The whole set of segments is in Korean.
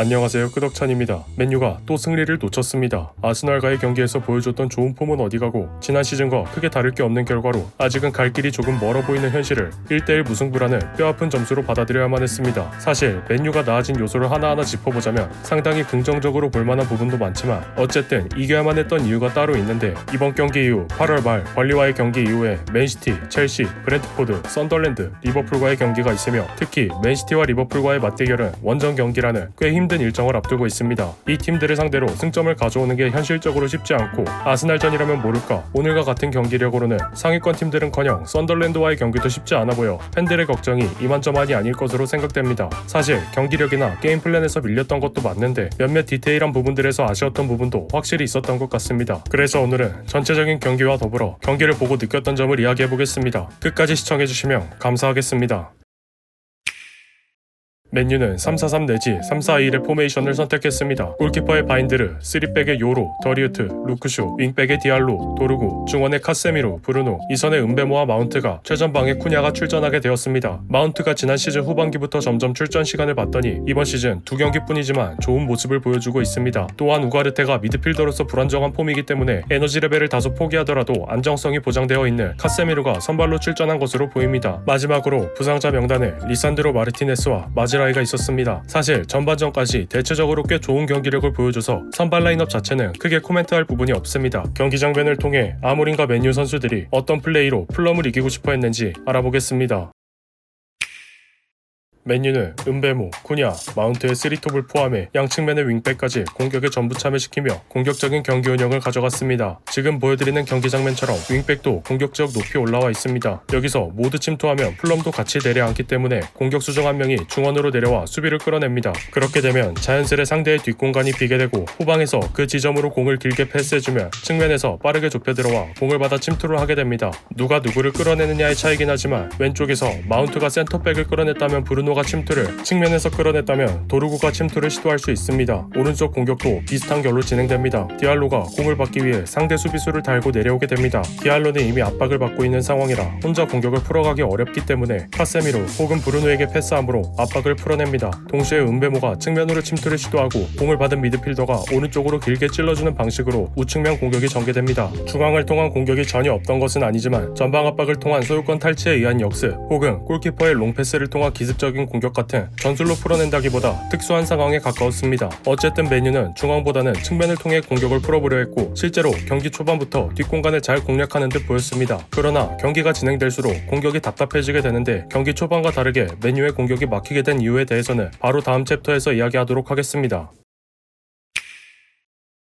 안녕하세요 끄덕찬입니다. 맨유가 또 승리를 놓쳤습니다. 아스날과의 경기에서 보여줬던 좋은 폼은 어디 가고 지난 시즌과 크게 다를 게 없는 결과로 아직은 갈 길이 조금 멀어 보이는 현실을 1대1 무승부라는 뼈아픈 점수로 받아들여야만 했습니다. 사실 맨유가 나아진 요소를 하나하나 짚어보자면 상당히 긍정적으로 볼만한 부분도 많지만 어쨌든 이겨야만 했던 이유가 따로 있는데 이번 경기 이후 8월 말 관리와의 경기 이후에 맨시티, 첼시, 브렌트포드, 썬덜랜드, 리버풀과의 경기가 있으며 특히 맨시티와 리버풀과의 맞대결은 원정 경기라는 꽤 힘든 일정을 앞두고 있습니다. 이 팀들을 상대로 승점을 가져오는 게 현실적으로 쉽지 않고 아스날전이라면 모를까 오늘과 같은 경기력으로는 상위권 팀들은커녕 썬덜랜드와의 경기도 쉽지 않아 보여 팬들의 걱정이 이만저만이 아닐 것으로 생각됩니다. 사실 경기력이나 게임 플랜에서 밀렸던 것도 맞는데 몇몇 디테일한 부분들에서 아쉬웠던 부분도 확실히 있었던 것 같습니다. 그래서 오늘은 전체적인 경기와 더불어 경기를 보고 느꼈던 점을 이야기해 보겠습니다. 끝까지 시청해 주시면 감사하겠습니다. 맨유는 3-4-3 내지 3-4-1의 포메이션을 선택했습니다. 골키퍼의 바인드르, 3백의 요로, 더리우트, 루크쇼, 윙백의 디알로, 도르구, 중원의 카세미로, 브루노, 이선의 은베모와 마운트가 최전방에 쿠냐가 출전하게 되었습니다. 마운트가 지난 시즌 후반기부터 점점 출전 시간을 받더니 이번 시즌 두 경기뿐이지만 좋은 모습을 보여주고 있습니다. 또한 우가르테가 미드필더로서 불안정한 폼이기 때문에 에너지 레벨을 다소 포기하더라도 안정성이 보장되어 있는 카세미로가 선발로 출전한 것으로 보입니다. 마지막으로 부상자 명단에 리산드로 마르티네스와 마지 마즈라이가 있었습니다. 사실 전반전까지 대체적으로 꽤 좋은 경기력을 보여줘서 선발 라인업 자체는 크게 코멘트할 부분이 없습니다. 경기 장면을 통해 아모린과 맨유 선수들이 어떤 플레이로 플럼을 이기고 싶어 했는지 알아보겠습니다. 맨유는 은베모, 쿠냐, 마운트의 쓰리톱을 포함해 양측면의 윙백까지 공격에 전부 참여시키며 공격적인 경기 운영을 가져갔습니다. 지금 보여드리는 경기 장면처럼 윙백도 공격적 높이 올라와 있습니다. 여기서 모두 침투하면 플럼도 같이 내려앉기 때문에 공격 수정 한 명이 중원으로 내려와 수비를 끌어냅니다. 그렇게 되면 자연스레 상대의 뒷공간이 비게 되고 후방에서 그 지점으로 공을 길게 패스해주면 측면에서 빠르게 좁혀 들어와 공을 받아 침투를 하게 됩니다. 누가 누구를 끌어내느냐의 차이긴 하지만 왼쪽에서 마운트가 센터백을 끌어냈다면 브루노가 디알로가 침투를 측면에서 끌어냈다면 도르구가 침투를 시도할 수 있습니다. 오른쪽 공격도 비슷한 결로 진행됩니다. 디알로가 공을 받기 위해 상대 수비수를 달고 내려오게 됩니다. 디알로는 이미 압박을 받고 있는 상황이라 혼자 공격을 풀어가기 어렵기 때문에 카세미로 혹은 브루노에게 패스함으로 압박을 풀어냅니다. 동시에 은베모가 측면으로 침투를 시도하고 공을 받은 미드필더가 오른쪽으로 길게 찔러주는 방식으로 우측면 공격이 전개됩니다. 중앙을 통한 공격이 전혀 없던 것은 아니지만 전방 압박을 통한 소유권 탈취에 의한 역습 혹은 골키퍼의 롱패스를 통한 기습적인 공격 같은 전술로 풀어낸다기보다 특수한 상황에 가까웠습니다. 어쨌든 메뉴는 중앙보다는 측면을 통해 공격을 풀어보려 했고 실제로 경기 초반부터 뒷공간을 잘 공략하는 듯 보였습니다. 그러나 경기가 진행될수록 공격이 답답해지게 되는데 경기 초반과 다르게 메뉴의 공격이 막히게 된 이유에 대해서는 바로 다음 챕터에서 이야기하도록 하겠습니다.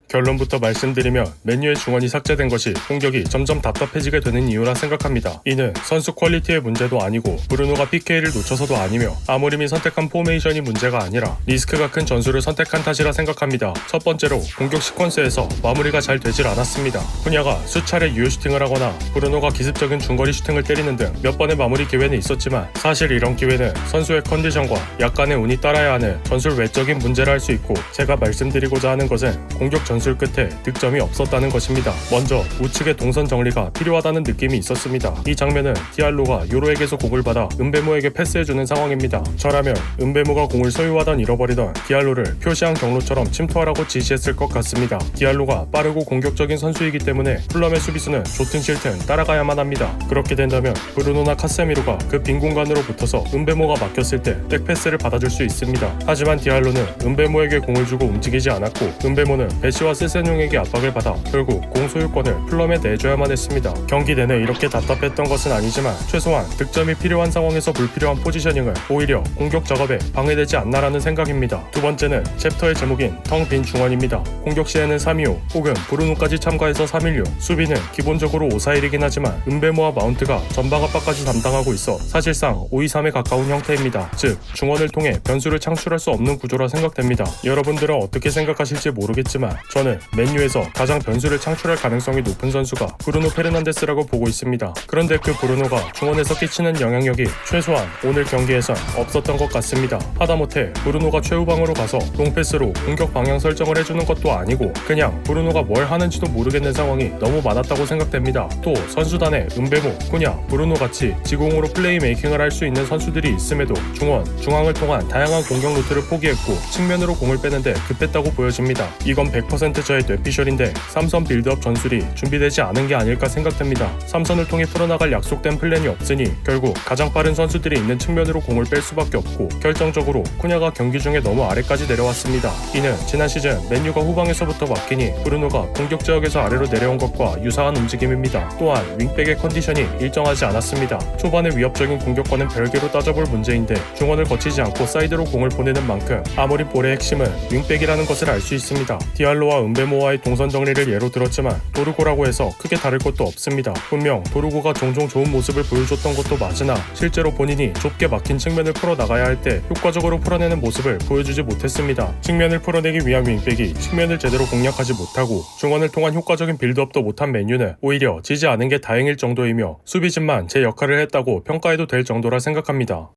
결론부터 말씀드리면 맨유의 중원이 삭제된 것이 공격이 점점 답답해지게 되는 이유라 생각합니다. 이는 선수 퀄리티의 문제도 아니고 브루노가 PK를 놓쳐서도 아니며 아모림이 선택한 포메이션이 문제가 아니라 리스크가 큰 전술을 선택한 탓이라 생각합니다. 첫 번째로 공격 시퀀스에서 마무리가 잘 되질 않았습니다. 쿠냐가 수차례 유효 슈팅을 하거나 브루노가 기습적인 중거리 슈팅을 때리는 등 몇 번의 마무리 기회는 있었지만 사실 이런 기회는 선수의 컨디션과 약간의 운이 따라야 하는 전술 외적인 문제라 할 수 있고 제가 말씀드리고자 하는 것은 공격 전 전술 끝에 득점이 없었다는 것입니다. 먼저 우측의 동선 정리가 필요하다는 느낌이 있었습니다. 이 장면은 디알로가 요로에게서 공을 받아 은베모에게 패스해주는 상황입니다. 저라면 은베모가 공을 소유하던 잃어버리던 디알로를 표시한 경로처럼 침투하라고 지시했을 것 같습니다. 디알로가 빠르고 공격적인 선수이기 때문에 플럼의 수비수는 좋든 싫든 따라가야만 합니다. 그렇게 된다면 브루노나 카세미로가 그 빈 공간으로 붙어서 은베모가 막혔을 때 백패스를 받아줄 수 있습니다. 하지만 디알로는 은베모에게 공을 주고 움직이지 않았고 은베모는 배시와 와 세센용에게 압박을 받아 결국 공소유권을 플럼에 내줘야만 했습니다. 경기 내내 이렇게 답답했던 것은 아니지만 최소한 득점이 필요한 상황에서 불필요한 포지셔닝을 오히려 공격 작업에 방해되지 않나라는 생각입니다. 두 번째는 챕터의 제목인 텅 빈 중원입니다. 공격 시에는 325 혹은 브루노까지 참가해서 316 수비는 기본적으로 541이긴 하지만 은베모와 마운트가 전방 압박까지 담당하고 있어 사실상 523에 가까운 형태입니다. 즉 중원을 통해 변수를 창출할 수 없는 구조라 생각됩니다. 여러분들은 어떻게 생각하실지 모르겠지만 저는 맨유에서 가장 변수를 창출할 가능성이 높은 선수가 브루노 페르난데스라고 보고 있습니다. 그런데 그 브루노가 중원에서 끼치는 영향력이 최소한 오늘 경기에선 없었던 것 같습니다. 하다못해 브루노가 최후방으로 가서 롱패스로 공격 방향 설정을 해주는 것도 아니고 그냥 브루노가 뭘 하는지도 모르겠는 상황이 너무 많았다고 생각됩니다. 또 선수단에 은베모, 쿠냐, 브루노 같이 지공으로 플레이 메이킹을 할 수 있는 선수들이 있음에도 중원, 중앙을 통한 다양한 공격 루트를 포기했고 측면으로 공을 빼는데 급했다고 보여집니다. 이건 100% 저의 뇌피셜인데 삼선 빌드업 전술이 준비되지 않은 게 아닐까 생각됩니다. 삼선을 통해 풀어나갈 약속된 플랜이 없으니 결국 가장 빠른 선수들이 있는 측면으로 공을 뺄 수밖에 없고 결정적으로 쿠냐가 경기 중에 너무 아래까지 내려왔습니다. 이는 지난 시즌 맨유가 후방에서부터 막히니 브루노가 공격 지역에서 아래로 내려온 것과 유사한 움직임입니다. 또한 윙백의 컨디션이 일정하지 않았습니다. 초반의 위협적인 공격과는 별개로 따져볼 문제인데 중원을 거치지 않고 사이드로 공을 보내는 만큼 아무리 볼의 핵심은 윙백이라는 것을 알 수 있습니다. 디알로와 은베모와의 동선 정리를 예로 들었지만 도르고라고 해서 크게 다를 것도 없습니다. 분명 도르고가 종종 좋은 모습을 보여줬던 것도 맞으나 실제로 본인이 좁게 막힌 측면을 풀어 나가야 할 때 효과적으로 풀어내는 모습을 보여주지 못했습니다. 측면을 풀어내기 위한 윙백이 측면을 제대로 공략하지 못하고 중원을 통한 효과적인 빌드업도 못한 맨유는 오히려 지지 않은 게 다행일 정도이며 수비진만 제 역할을 했다고 평가해도 될 정도라 생각합니다.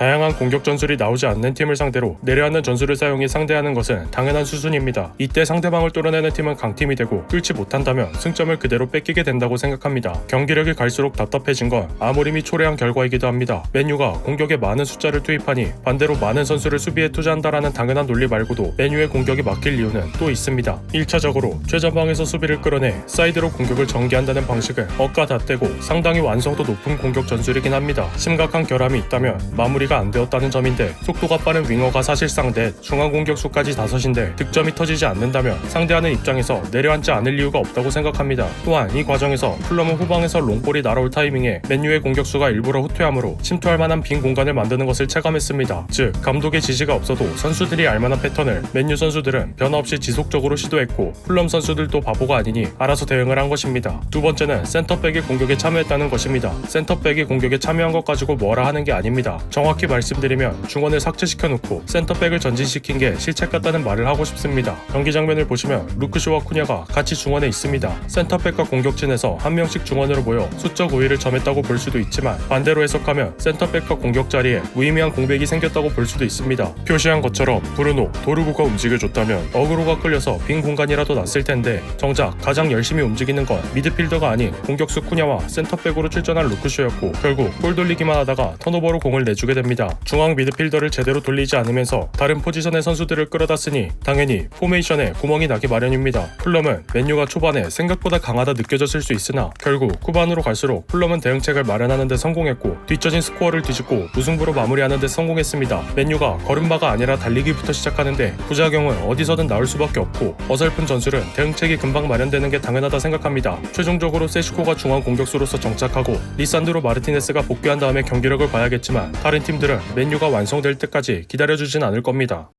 다양한 공격 전술이 나오지 않는 팀을 상대로 내려앉는 전술을 사용해 상대하는 것은 당연한 수순입니다. 이때 상대방을 뚫어내는 팀은 강팀이 되고 뚫지 못한다면 승점을 그대로 뺏기게 된다고 생각합니다. 경기력이 갈수록 답답해진 건 아무림이 초래한 결과이기도 합니다. 맨유가 공격에 많은 숫자를 투입하니 반대로 많은 선수를 수비에 투자한다라는 당연한 논리 말고도 맨유의 공격이 막힐 이유는 또 있습니다. 1차적으로 최전방에서 수비를 끌어내 사이드로 공격을 전개한다는 방식은 억까 다 떼고 상당히 완성도 높은 공격 전술이긴 합니다. 심각한 결함이 있다면 마무리 가 안 되었다는 점인데 속도가 빠른 윙어가 사실상 넷, 중앙 공격수까지 다섯인데 득점이 터지지 않는다면 상대하는 입장에서 내려앉지 않을 이유가 없다고 생각합니다. 또한 이 과정에서 플럼은 후방에서 롱볼이 날아올 타이밍에 맨유의 공격수가 일부러 후퇴함으로 침투할 만한 빈 공간을 만드는 것을 체감했습니다. 즉 감독의 지시가 없어도 선수들이 알만한 패턴을 맨유 선수들은 변화 없이 지속적으로 시도했고 플럼 선수들도 바보가 아니니 알아서 대응을 한 것입니다. 두 번째는 센터백이 공격에 참여했다는 것입니다. 센터백이 공격에 참여한 것 가지고 뭐라 하는 게 아닙니다. 정확 히 말씀드리면 중원을 삭제시켜 놓고 센터백을 전진시킨 게 실책 같다는 말을 하고 싶습니다. 경기 장면을 보시면 루크쇼와 쿠냐가 같이 중원에 있습니다. 센터백과 공격진에서 한 명씩 중원으로 모여 수적 우위를 점했다고 볼 수도 있지만 반대로 해석하면 센터백과 공격 자리에 무의미한 공백이 생겼다고 볼 수도 있습니다. 표시한 것처럼 브루노, 도르구가 움직여줬다면 어그로가 끌려서 빈 공간이라도 났을 텐데 정작 가장 열심히 움직이는 건 미드필더가 아닌 공격수 쿠냐와 센터백으로 출전한 루크쇼였고 결국 골 돌리기만 하다가 턴오버로 공을 내주게 됩니다. 중앙 미드필더를 제대로 돌리지 않으면서 다른 포지션의 선수들을 끌어다 쓰니 당연히 포메이션에 구멍이 나기 마련입니다. 플럼은 맨유가 초반에 생각보다 강하다 느껴졌을 수 있으나 결국 후반으로 갈수록 플럼은 대응책을 마련하는 데 성공했고 뒤처진 스코어를 뒤집고 무승부로 마무리하는 데 성공했습니다. 맨유가 걸음마가 아니라 달리기부터 시작하는데 부작용은 어디서든 나올 수밖에 없고 어설픈 전술은 대응책이 금방 마련되는 게 당연하다 생각합니다. 최종적으로 세시코가 중앙 공격수로서 정착하고 리산드로 마르티네스가 복귀한 다음에 경기력을 봐야겠지만 다른 팀 들은 맨유가 완성될 때까지 기다려주진 않을 겁니다.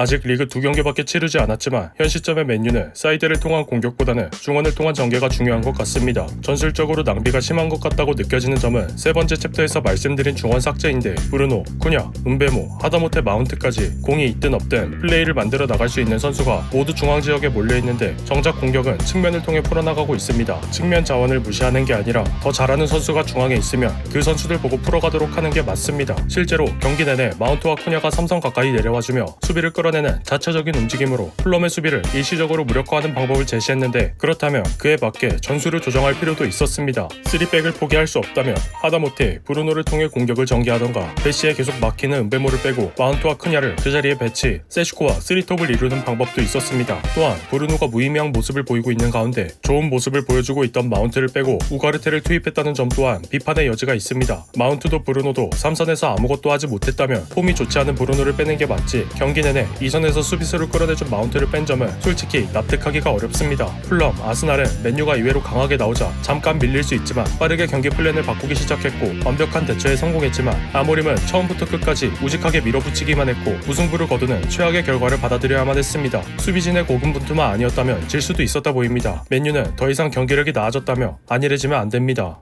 아직 리그 두 경기밖에 치르지 않았지만 현 시점의 맨유는 사이드를 통한 공격보다는 중원을 통한 전개가 중요한 것 같습니다. 전술적으로 낭비가 심한 것 같다고 느껴지는 점은 세 번째 챕터에서 말씀드린 중원 삭제인데 브루노, 쿠냐, 은베모, 하다못해 마운트까지 공이 있든 없든 플레이를 만들어 나갈 수 있는 선수가 모두 중앙 지역에 몰려 있는데 정작 공격은 측면을 통해 풀어나가고 있습니다. 측면 자원을 무시하는 게 아니라 더 잘하는 선수가 중앙에 있으면 그 선수들 보고 풀어가도록 하는 게 맞습니다. 실제로 경기 내내 마운트와 쿠냐가 삼성 가까이 내려와주며 수비를 끌어 내는 자체적인 움직임으로 플럼의 수비를 일시적으로 무력화하는 방법을 제시했는데 그렇다면 그에 맞게 전술을 조정할 필요도 있었습니다. 3백을 포기할 수 없다면 하다못해 브루노를 통해 공격을 전개하던가 베시에 계속 막히는 은베모를 빼고 마운트와 크냐를 그 자리에 배치 세시코와 3톱을 이루는 방법도 있었습니다. 또한 브루노가 무의미한 모습을 보이고 있는 가운데 좋은 모습을 보여주고 있던 마운트를 빼고 우가르테를 투입했다는 점 또한 비판의 여지가 있습니다. 마운트도 브루노도 3선에서 아무것도 하지 못했다면 폼이 좋지 않은 브루노를 빼는 게 맞지 경기 내내 2선에서 수비수를 끌어내준 마운트를 뺀 점은 솔직히 납득하기가 어렵습니다. 플럼, 아스날은 맨유가 이외로 강하게 나오자 잠깐 밀릴 수 있지만 빠르게 경기 플랜을 바꾸기 시작했고 완벽한 대처에 성공했지만 아모림은 처음부터 끝까지 우직하게 밀어붙이기만 했고 우승부를 거두는 최악의 결과를 받아들여야만 했습니다. 수비진의 고군분투만 아니었다면 질 수도 있었다 보입니다. 맨유는 더 이상 경기력이 나아졌다며 안일해지면 안 됩니다.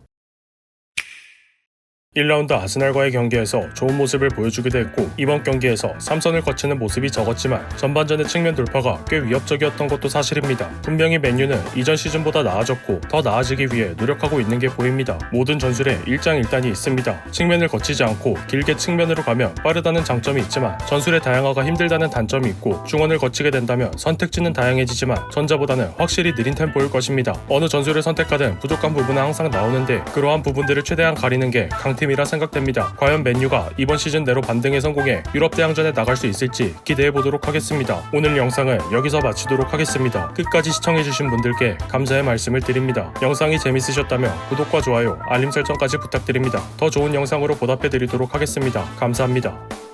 1라운드 아스날과의 경기에서 좋은 모습을 보여주기도 했고 이번 경기에서 3선을 거치는 모습이 적었지만 전반전의 측면 돌파가 꽤 위협적이었던 것도 사실입니다. 분명히 맨유는 이전 시즌보다 나아졌고 더 나아지기 위해 노력하고 있는 게 보입니다. 모든 전술에 일장일단이 있습니다. 측면을 거치지 않고 길게 측면으로 가면 빠르다는 장점이 있지만 전술의 다양화가 힘들다는 단점이 있고 중원을 거치게 된다면 선택지는 다양해지지만 전자보다는 확실히 느린 템포일 것입니다. 어느 전술을 선택하든 부족한 부분은 항상 나오는데 그러한 부분들을 최대한 가리는 게 강팀 이라 생각됩니다. 과연 맨유가 이번 시즌 내로 반등에 성공해 유럽 대항전에 나갈 수 있을지 기대해 보도록 하겠습니다. 오늘 영상은 여기서 마치도록 하겠습니다. 끝까지 시청해주신 분들께 감사의 말씀을 드립니다. 영상이 재밌으셨다면 구독과 좋아요, 알림 설정까지 부탁드립니다. 더 좋은 영상으로 보답해 드리도록 하겠습니다. 감사합니다.